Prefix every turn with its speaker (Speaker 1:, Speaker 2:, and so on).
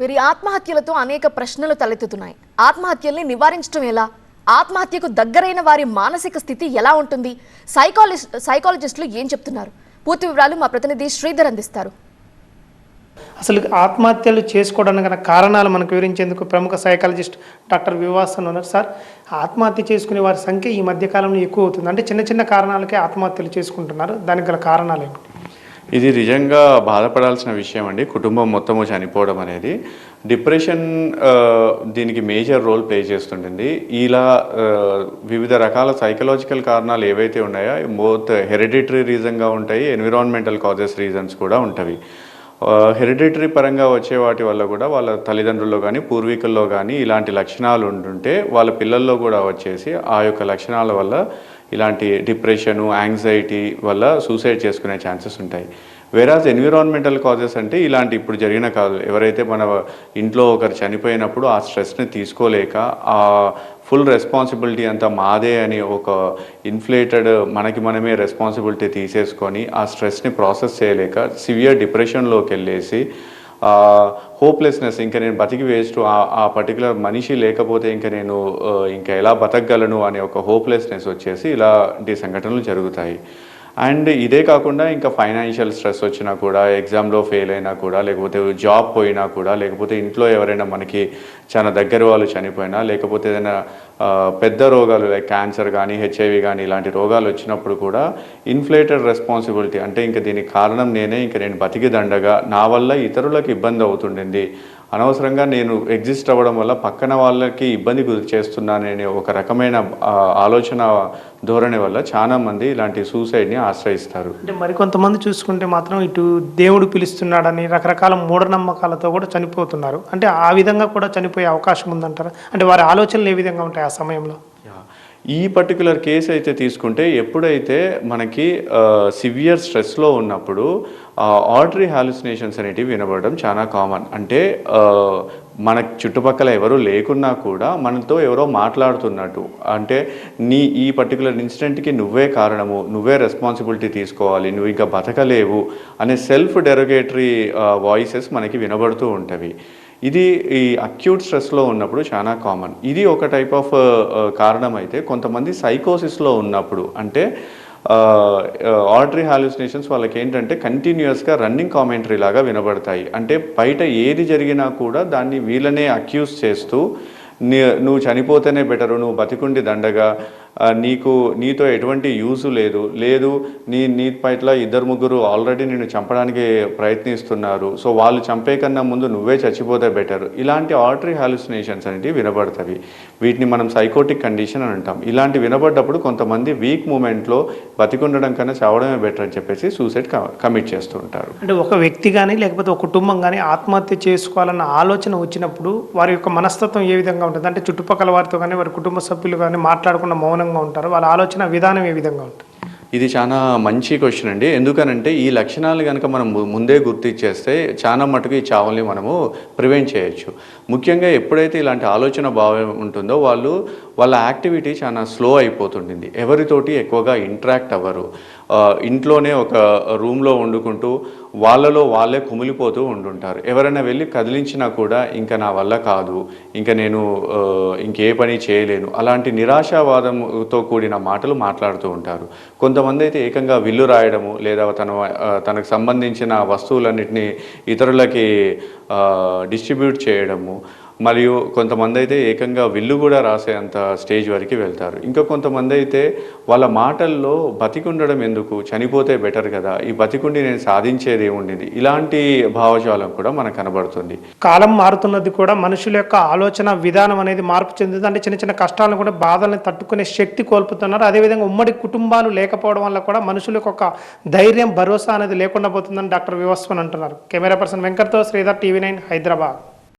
Speaker 1: వీరి ఆత్మహత్యలతో అనేక ప్రశ్నలు తలెత్తుతున్నాయి. ఆత్మహత్యల్ని నివారించడం ఎలా? ఆత్మహత్యకు దగ్గరైన వారి మానసిక స్థితి ఎలా ఉంటుంది? సైకాలజిస్ట్ సైకాలజిస్టులు ఏం చెప్తున్నారు? పూర్తి వివరాలు మా ప్రతినిధి శ్రీధర్ అందిస్తారు.
Speaker 2: అసలు ఆత్మహత్యలు చేసుకోవడానికి గల కారణాలు మనకు వివరించేందుకు ప్రముఖ సైకాలజిస్ట్ డాక్టర్ వివాసన్ ఉన్నారు. సార్ ఆత్మహత్య చేసుకునే వారి సంఖ్య ఈ మధ్య కాలంలో ఎక్కువ అవుతుంది. అంటే చిన్న చిన్న కారణాలకే ఆత్మహత్యలు చేసుకుంటున్నారు. దానికి గల కారణాలు ఏమిటి
Speaker 3: ఇది నిజంగా బాధపడాల్సిన విషయం అండి. కుటుంబం మొత్తము చనిపోవడం అనేది. డిప్రెషన్ దీనికి మేజర్ రోల్ ప్లే చేస్తుంటుంది. ఇలా వివిధ రకాల సైకలాజికల్ కారణాలు ఏవైతే ఉన్నాయో బోత్ హెరిడిటరీ రీజన్గా ఉంటాయి ఎన్విరాన్మెంటల్ కాజెస్ రీజన్స్ కూడా ఉంటాయి హెరిడిటరీ పరంగా వచ్చే వాటి వల్ల కూడా వాళ్ళ తల్లిదండ్రుల్లో కానీ పూర్వీకుల్లో కానీ ఇలాంటి లక్షణాలు ఉంటుంటే వాళ్ళ పిల్లల్లో కూడా వచ్చేసి ఆ యొక్క లక్షణాల వల్ల ఇలాంటి డిప్రెషను యాంగ్జైటీ వల్ల సూసైడ్ చేసుకునే ఛాన్సెస్ ఉంటాయి. వేరాజ్ ఎన్విరాన్మెంటల్ కాజెస్ అంటే ఇలాంటి ఇప్పుడు జరిగిన కాదు. ఎవరైతే మన ఇంట్లో ఒకరు చనిపోయినప్పుడు ఆ స్ట్రెస్ని తీసుకోలేక ఆ ఫుల్ రెస్పాన్సిబిలిటీ అంతా మాదే అని ఒక ఇన్ఫ్లేటెడ్ మనకి మనమే రెస్పాన్సిబిలిటీ తీసేసుకొని ఆ స్ట్రెస్ని ప్రాసెస్ చేయలేక సివియర్ డిప్రెషన్లోకి వెళ్ళేసి హోప్లెస్నెస్ ఇంకా నేను బతికి వేస్ట్ ఆ పర్టికులర్ మనిషి లేకపోతే ఇంకా నేను ఇంకా ఎలా బతకగలను అనే ఒక హోప్లెస్నెస్ వచ్చేసి ఇలాంటి సంఘటనలు జరుగుతాయి. అండ్ ఇదే కాకుండా ఇంకా ఫైనాన్షియల్ స్ట్రెస్ వచ్చినా కూడా ఎగ్జామ్లో ఫెయిల్ అయినా కూడా లేకపోతే జాబ్ పోయినా కూడా లేకపోతే ఇంట్లో ఎవరైనా మనకి చాలా దగ్గర వాళ్ళు చనిపోయినా లేకపోతే ఏదైనా పెద్ద రోగాలు లైక్ క్యాన్సర్ కానీ హెచ్ఐవి కానీ ఇలాంటి రోగాలు వచ్చినప్పుడు కూడా ఇన్ఫ్లేటెడ్ రెస్పాన్సిబిలిటీ అంటే ఇంకా దీనికి కారణం నేనే ఇంకా నేను బతికి దండగా నా వల్ల ఇతరులకు ఇబ్బంది అవుతుండింది అనవసరంగా నేను ఎగ్జిస్ట్ అవ్వడం వల్ల పక్కన వాళ్ళకి ఇబ్బంది గురి చేస్తున్నాననే ఒక రకమైన ఆలోచన ధోరణి వల్ల చాలా మంది ఇలాంటి సూసైడ్ని ఆశ్రయిస్తారు.
Speaker 2: అంటే మరికొంతమంది చూసుకుంటే మాత్రం ఇటు దేవుడు పిలుస్తున్నాడని రకరకాల మూఢనమ్మకాలతో కూడా చనిపోతున్నారు. అంటే ఆ విధంగా కూడా చనిపోయే అవకాశం ఉందంటారా? అంటే వారి ఆలోచనలు ఏ విధంగా ఉంటాయి ఆ సమయంలో?
Speaker 3: ఈ పర్టికులర్ కేసు అయితే తీసుకుంటే ఎప్పుడైతే మనకి సివియర్ స్ట్రెస్లో ఉన్నప్పుడు ఆర్డరీ హాలుసినేషన్స్ అనేటివి వినబడడం చాలా కామన్ అంటే మన చుట్టుపక్కల ఎవరు లేకున్నా కూడా మనతో ఎవరో మాట్లాడుతున్నట్టు. అంటే నీ ఈ పర్టికులర్ ఇన్సిడెంట్కి నువ్వే కారణము నువ్వే రెస్పాన్సిబిలిటీ తీసుకోవాలి నువ్వు ఇంకా బతకలేవు అనే సెల్ఫ్ డెరోగేటరీ వాయిసెస్ మనకి వినబడుతూ ఉంటవి. ఇది ఈ అక్యూట్ స్ట్రెస్లో ఉన్నప్పుడు చాలా కామన్ ఇది ఒక టైప్ ఆఫ్ కారణం అయితే కొంతమంది సైకోసిస్లో ఉన్నప్పుడు అంటే ఆర్టరీ హాల్యూసినేషన్స్ వాళ్ళకి ఏంటంటే కంటిన్యూస్గా రన్నింగ్ కామెంటరీ లాగా వినబడతాయి. అంటే బయట ఏది జరిగినా కూడా దాన్ని వీళ్ళనే అక్యూజ్ చేస్తూ నీ నువ్వు చనిపోతేనే బెటరు నువ్వు బతికుండి దండగా నీకు నీతో ఎటువంటి యూజు లేదు. లేదు నీ నీ పట్ల ఇద్దరు ముగ్గురు ఆల్రెడీ నేను చంపడానికి ప్రయత్నిస్తున్నారు. సో వాళ్ళు చంపే కన్నా ముందు నువ్వే చచ్చిపోతే బెటర్ ఇలాంటి ఆర్టరీ హాలుసినేషన్స్ అనేవి వినబడతవి. వీటిని మనం సైకోటిక్ కండిషన్ అని అంటాం. ఇలాంటి వినబడ్డప్పుడు కొంతమంది వీక్ మూమెంట్లో బతికుండడం కన్నా చావడమే బెటర్ అని చెప్పేసి సూసైడ్ కమిట్ చేస్తూ ఉంటారు.
Speaker 2: అంటే ఒక వ్యక్తి కానీ లేకపోతే ఒక కుటుంబం కానీ ఆత్మహత్య చేసుకోవాలన్న ఆలోచన వచ్చినప్పుడు వారి యొక్క మనస్తత్వం ఏ విధంగా ఉంటుంది? అంటే చుట్టుపక్కల వారితో కానీ వారి కుటుంబ సభ్యులు కానీ మాట్లాడకుండా సమానంగా ఉంటారు. వాళ్ళ ఆలోచన విధానం ఏ విధంగా ఉంటుంది?
Speaker 3: ఇది చాలా మంచి క్వశ్చన్ అండి. ఎందుకనంటే ఈ లక్షణాలు కనుక మనం ముందే గుర్తించేస్తే చాలా మటుకు ఈ చావుల్ని మనము ప్రివెంట్ చేయొచ్చు. ముఖ్యంగా ఎప్పుడైతే ఇలాంటి ఆలోచన భావం ఉంటుందో వాళ్ళు వాళ్ళ యాక్టివిటీ చాలా స్లో అయిపోతుంటుంది ఎవరితోటి ఎక్కువగా ఇంటరాక్ట్ అవ్వరు. ఇంట్లోనే ఒక రూమ్లో వండుకుంటూ వాళ్ళలో వాళ్ళే కుమిలిపోతూ ఉంటుంటారు ఎవరైనా వెళ్ళి కదిలించినా కూడా ఇంకా నా వల్ల కాదు ఇంకా నేను ఇంకే పని చేయలేను. అలాంటి నిరాశావాదంతో కూడిన మాటలు మాట్లాడుతూ ఉంటారు. కొంతమంది అయితే ఏకంగా విల్లు రాయడము లేదా తన తనకు సంబంధించిన వస్తువులన్నింటినీ ఇతరులకి డిస్ట్రిబ్యూట్ చేయడము మరియు కొంతమంది అయితే ఏకంగా విల్లు కూడా రాసేంత స్టేజ్ వరకు వెళ్తారు. ఇంకా కొంతమంది అయితే వాళ్ళ మాటల్లో బతికుండడం ఎందుకు? చనిపోతే బెటర్ కదా. ఈ బతికుండి నేను సాధించేది ఏముండింది? ఇలాంటి భావజాలం కూడా మనకు కనబడుతుంది.
Speaker 2: కాలం మారుతున్నది కూడా మనుషుల యొక్క ఆలోచన విధానం అనేది మార్పు చెందుతుంది. అంటే చిన్న చిన్న కష్టాలను కూడా బాధల్ని తట్టుకునే శక్తి కోల్పోతున్నారు. అదేవిధంగా ఉమ్మడి కుటుంబాలు లేకపోవడం వల్ల కూడా మనుషులకు ఒక ధైర్యం భరోసా అనేది లేకుండా పోతుందని డాక్టర్ వివస్వన్ అంటున్నారు. కెమెరా పర్సన్ వెంకట్తో శ్రీధర్ టీవీ నైన్ హైదరాబాద్.